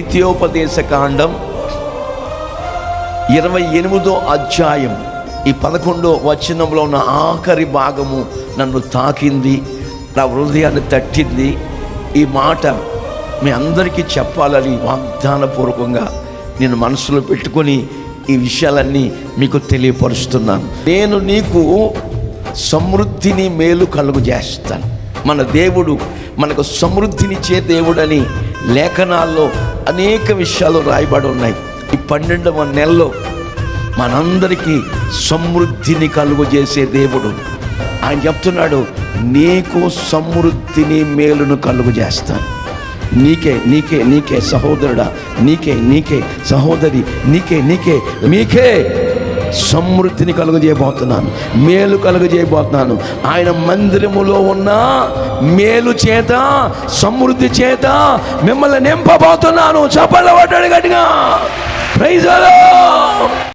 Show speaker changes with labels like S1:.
S1: నిత్యోపదేశ కాండం ఇరవై ఎనిమిదో అధ్యాయం. ఈ పదకొండో వచనంలో ఉన్న ఆఖరి భాగము నన్ను తాకింది నా హృదయాన్ని తట్టింది. ఈ మాట మీ అందరికీ చెప్పాలని వాగ్దానపూర్వకంగా నేను మనసులో పెట్టుకొని ఈ విషయాలన్నీ మీకు తెలియపరుస్తున్నాను. నేను నీకు సమృద్ధిని మేలు కలుగు చేస్తాను మన దేవుడు మనకు సమృద్ధినిచ్చే దేవుడని లేఖనాల్లో అనేక విషయాలు రాయబడి ఉన్నాయి. ఈ పన్నెండవ నెలలో మనందరికీ సమృద్ధిని కలుగు చేసే దేవుడు. ఆయన చెప్తున్నాడు నీకు సమృద్ధిని మేలును కలుగు చేస్తాను. నీకే నీకే నీకే సహోదరుడా నీకే నీకే సహోదరి నీకే నీకే మీకే సమృద్ధిని కలుగజేయబోతున్నాను మేలు కలుగజేయబోతున్నాను. ఆయన మందిరములో ఉన్న మేలు చేత సమృద్ధి చేత మిమ్మల్ని నింపబోతున్నాను. చప్పల పడ్డాడు గట్టిగా. ప్రైజ్ అలా